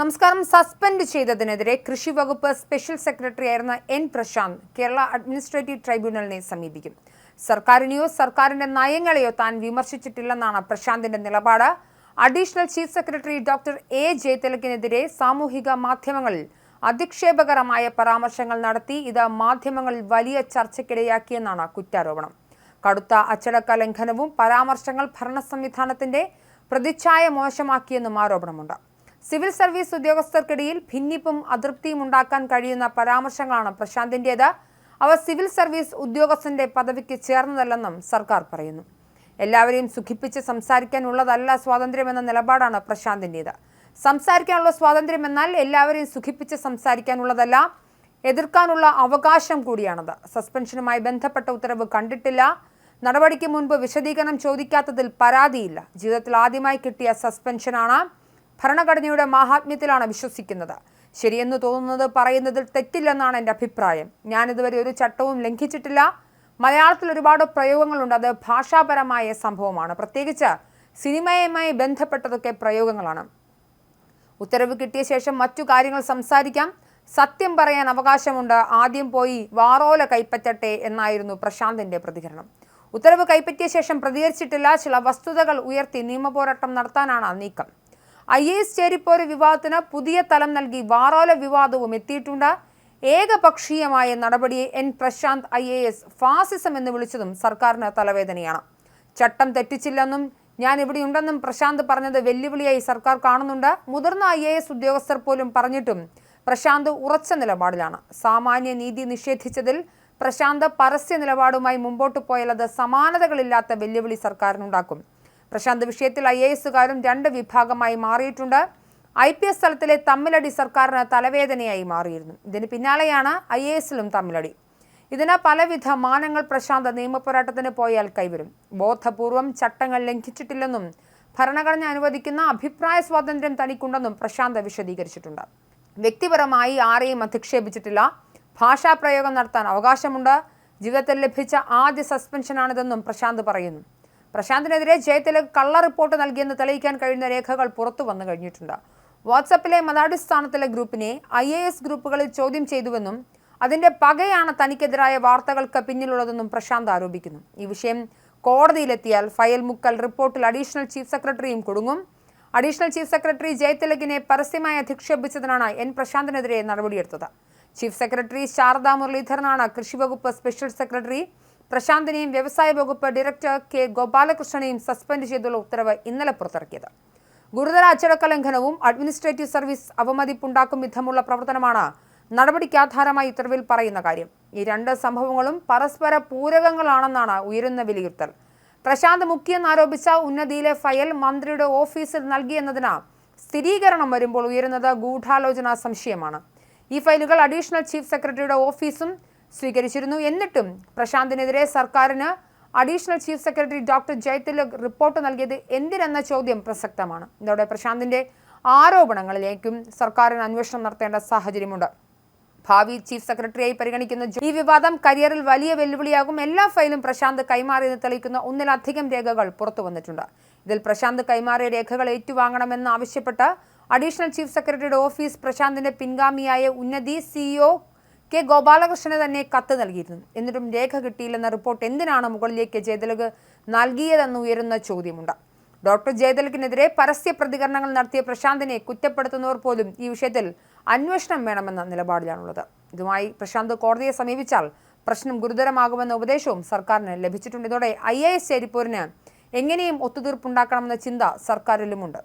നമസ്കാരം. സസ്പെൻഡ് ചെയ്തതിനെതിരെ കൃഷി വകുപ്പ് സ്പെഷ്യൽ സെക്രട്ടറി ആയിരുന്ന എൻ പ്രശാന്ത് കേരള അഡ്മിനിസ്ട്രേറ്റീവ് ട്രൈബ്യൂണലിനെ സമീപിക്കും. സർക്കാരിനെയോ സർക്കാരിന്റെ നയങ്ങളെയോ താൻ വിമർശിച്ചിട്ടില്ലെന്നാണ് പ്രശാന്തിന്റെ നിലപാട്. Additional chief secretary doctor A ജയതിലകിനെതിരെ സാമൂഹിക മാധ്യമങ്ങളിൽ അധിക്ഷേപകരമായ പരാമർശങ്ങൾ നടത്തി ഇത് മാധ്യമങ്ങളിൽ വലിയ ചർച്ചയ്ക്കിടയാക്കിയെന്നാണ് കുറ്റാരോപണം. കടുത്ത അച്ചടക്ക ലംഘനവും പരാമർശങ്ങൾ ഭരണ സംവിധാനത്തിന്റെ പ്രതിച്ഛായ മോശമാക്കിയെന്നും ആരോപണമുണ്ട്. സിവിൽ സർവീസ് ഉദ്യോഗസ്ഥർക്കിടയിൽ ഭിന്നിപ്പും അതൃപ്തിയും ഉണ്ടാക്കാൻ കഴിയുന്ന പരാമർശങ്ങളാണ് പ്രശാന്തിന്റേത് അവ സിവിൽ സർവീസ് ഉദ്യോഗസ്ഥന്റെ പദവിക്ക് ചേർന്നതല്ലെന്നും സർക്കാർ പറയുന്നു. എല്ലാവരെയും സുഖിപ്പിച്ച് സംസാരിക്കാനുള്ളതല്ല സ്വാതന്ത്ര്യമെന്ന നിലപാടാണ് പ്രശാന്തിന്റേത് സംസാരിക്കാനുള്ള സ്വാതന്ത്ര്യം എന്നാൽ എല്ലാവരെയും സുഖിപ്പിച്ച് സംസാരിക്കാനുള്ളതല്ല എതിർക്കാനുള്ള അവകാശം കൂടിയാണത്. സസ്പെൻഷനുമായി ബന്ധപ്പെട്ട ഉത്തരവ് കണ്ടിട്ടില്ല. നടപടിക്ക് മുൻപ് വിശദീകരണം ചോദിക്കാത്തതിൽ പരാതിയില്ല. ജീവിതത്തിൽ ആദ്യമായി കിട്ടിയ സസ്പെൻഷനാണ്. ഭരണഘടനയുടെ മഹാത്മ്യത്തിലാണ് വിശ്വസിക്കുന്നത്. ശരിയെന്ന് തോന്നുന്നത് പറയുന്നതിൽ തെറ്റില്ലെന്നാണ് എന്റെ അഭിപ്രായം. ഞാനിതുവരെ ഒരു ചട്ടവും ലംഘിച്ചിട്ടില്ല. മലയാളത്തിൽ ഒരുപാട് പ്രയോഗങ്ങളുണ്ട്. അത് ഭാഷാപരമായ സംഭവമാണ്. പ്രത്യേകിച്ച് സിനിമയുമായി ബന്ധപ്പെട്ടതൊക്കെ പ്രയോഗങ്ങളാണ്. ഉത്തരവ് കിട്ടിയ ശേഷം മറ്റു കാര്യങ്ങൾ സംസാരിക്കാം. സത്യം പറയാൻ അവകാശമുണ്ട്. ആദ്യം പോയി വാറോല കൈപ്പറ്റട്ടെ എന്നായിരുന്നു പ്രശാന്തിന്റെ പ്രതികരണം. ഉത്തരവ് കൈപ്പറ്റിയ ശേഷം പ്രതികരിച്ചിട്ടില്ല. ചില വസ്തുതകൾ ഉയർത്തി നിയമപോരാട്ടം നടത്താനാണ് നീക്കം. ഐ എസ് ചേരിപ്പോര് വിവാദത്തിന് പുതിയ തലം നൽകി വാറോല വിവാദവും എത്തിയിട്ടുണ്ട്. ഏകപക്ഷീയമായ നടപടിയെ N Prashanth I A S fascism എന്ന് വിളിച്ചതും സർക്കാരിന് തലവേദനയാണ്. ചട്ടം തെറ്റിച്ചില്ലെന്നും ഞാൻ ഇവിടെയുണ്ടെന്നും പ്രശാന്ത് പറഞ്ഞത് വെല്ലുവിളിയായി സർക്കാർ കാണുന്നുണ്ട്. മുതിർന്ന ഐ എ എസ് ഉദ്യോഗസ്ഥർ പോലും പറഞ്ഞിട്ടും പ്രശാന്ത് ഉറച്ച നിലപാടിലാണ്. സാമാന്യ നീതി നിഷേധിച്ചതിൽ പ്രശാന്ത് പരസ്യ നിലപാടുമായി മുമ്പോട്ട് പോയാൽ അത് സമാനതകളില്ലാത്ത വെല്ലുവിളി സർക്കാരിനുണ്ടാക്കും. പ്രശാന്ത് വിഷയത്തിൽ ഐ എ എസുകാരും രണ്ട് വിഭാഗമായി മാറിയിട്ടുണ്ട്. ഐ പി എസ് തലത്തിലെ തമ്മിലടി സർക്കാരിന് തലവേദനയായി മാറിയിരുന്നു. ഇതിന് പിന്നാലെയാണ് ഐ എ എസിലും തമ്മിലടി. ഇതിന് പലവിധ മാനങ്ങൾ പ്രശാന്ത് നിയമപോരാട്ടത്തിന് പോയാൽ കൈവരും. ബോധപൂർവം ചട്ടങ്ങൾ ലംഘിച്ചിട്ടില്ലെന്നും ഭരണഘടന അനുവദിക്കുന്ന അഭിപ്രായ സ്വാതന്ത്ര്യം തനിക്കുണ്ടെന്നും പ്രശാന്ത് വിശദീകരിച്ചിട്ടുണ്ട്. വ്യക്തിപരമായി ആരെയും അധിക്ഷേപിച്ചിട്ടില്ല. ഭാഷാപ്രയോഗം നടത്താൻ അവകാശമുണ്ട്. ജീവിതത്തിൽ ലഭിച്ച ആദ്യ സസ്പെൻഷനാണിതെന്നും പ്രശാന്ത് പറയുന്നു. പ്രശാന്തിനെതിരെ ജയതിലക് കള്ള റിപ്പോർട്ട് നൽകിയെന്ന് തെളിയിക്കാൻ കഴിയുന്ന രേഖകൾ പുറത്തു വന്നു കഴിഞ്ഞിട്ടുണ്ട്. വാട്സപ്പിലെ മതാടിസ്ഥാനത്തിലെ ഗ്രൂപ്പിനെ ഐ എ എസ് ഗ്രൂപ്പുകളിൽ ചോദ്യം ചെയ്തുവെന്നും അതിന്റെ പകയാണ് തനിക്കെതിരായ വാർത്തകൾക്ക് പിന്നിലുള്ളതെന്നും പ്രശാന്ത് ആരോപിക്കുന്നു. ഈ വിഷയം കോടതിയിലെത്തിയാൽ ഫയൽ മുക്കൽ റിപ്പോർട്ടിൽ അഡീഷണൽ ചീഫ് സെക്രട്ടറിയും കൊടുങ്ങും. അഡീഷണൽ ചീഫ് സെക്രട്ടറി ജയതിലകിനെ പരസ്യമായി അധിക്ഷേപിച്ചതിനാണ് എൻ പ്രശാന്തിനെതിരെ നടപടിയെടുത്തത്. ചീഫ് സെക്രട്ടറി ശാരദാ മുരളീധരനാണ് കൃഷി വകുപ്പ് സ്പെഷ്യൽ സെക്രട്ടറി പ്രശാന്തിനെയും വ്യവസായ വകുപ്പ് ഡയറക്ടർ കെ ഗോപാലകൃഷ്ണനെയും സസ്പെൻഡ് ചെയ്തുള്ള ഉത്തരവ് ഇന്നലെ പുറത്തിറക്കിയത്. ഗുരുതര അച്ചടക്ക ലംഘനവും അഡ്മിനിസ്ട്രേറ്റീവ് സർവീസ് അവമതിപ്പുണ്ടാക്കും വിധമുള്ള പ്രവർത്തനമാണ് നടപടിക്ക് ആധാരമായി ഉത്തരവിൽ പറയുന്ന കാര്യം. ഈ രണ്ട് സംഭവങ്ങളും പരസ്പര പൂരകങ്ങളാണെന്നാണ് ഉയരുന്ന വിലയിരുത്തൽ. പ്രശാന്ത് മുഖ്യെന്നാരോപിച്ച ഉന്നതിയിലെ ഫയൽ മന്ത്രിയുടെ ഓഫീസിൽ നൽകിയെന്നതിന് സ്ഥിരീകരണം വരുമ്പോൾ ഉയരുന്നത് ഗൂഢാലോചന സംശയമാണ്. ഈ ഫയലുകൾ അഡീഷണൽ ചീഫ് സെക്രട്ടറിയുടെ ഓഫീസും സ്വീകരിച്ചിരുന്നു. എന്നിട്ടും പ്രശാന്തിനെതിരെ സർക്കാരിന് additional chief secretary doctor Jayathilak report നൽകിയത് എന്തിനെന്ന ചോദ്യം പ്രസക്തമാണ്. ഇതോടെ പ്രശാന്തിന്റെ ആരോപണങ്ങളിലേക്കും സർക്കാരിന് അന്വേഷണം നടത്തേണ്ട സാഹചര്യമുണ്ട്. ഭാവി ചീഫ് സെക്രട്ടറിയായി പരിഗണിക്കുന്ന ഈ വിവാദം കരിയറിൽ വലിയ വെല്ലുവിളിയാകും. എല്ലാ ഫയലും പ്രശാന്ത് കൈമാറിയെന്ന് തെളിയിക്കുന്ന ഒന്നിലധികം രേഖകൾ പുറത്തു വന്നിട്ടുണ്ട്. ഇതിൽ പ്രശാന്ത് കൈമാറിയ രേഖകൾ ഏറ്റുവാങ്ങണമെന്ന് ആവശ്യപ്പെട്ട് അഡീഷണൽ ചീഫ് സെക്രട്ടറിയുടെ ഓഫീസ് പ്രശാന്തിന്റെ പിൻഗാമിയായ ഉന്നതി സിഇഒ കെ ഗോപാലകൃഷ്ണന് തന്നെ കത്ത് നൽകിയിരുന്നു. എന്നിട്ടും രേഖ കിട്ടിയില്ലെന്ന റിപ്പോർട്ട് എന്തിനാണ് മുകളിലേക്ക് ജയതിലക് നൽകിയതെന്ന് ഉയരുന്ന ചോദ്യമുണ്ട്. ഡോക്ടർ ജയതിലകിനെതിരെ പരസ്യ പ്രതികരണങ്ങൾ നടത്തിയ പ്രശാന്തിനെ കുറ്റപ്പെടുത്തുന്നവർ പോലും ഈ വിഷയത്തിൽ അന്വേഷണം വേണമെന്ന നിലപാടിലാണുള്ളത്. ഇതുമായി പ്രശാന്ത് കോടതിയെ സമീപിച്ചാൽ പ്രശ്നം ഗുരുതരമാകുമെന്ന ഉപദേശവും സർക്കാരിന് ലഭിച്ചിട്ടുണ്ട്. ഇതോടെ ഐ എ എസ് ചേരിപ്പോരിന് എങ്ങനെയും ഒത്തുതീർപ്പുണ്ടാക്കണമെന്ന ചിന്ത സർക്കാരിലുമുണ്ട്.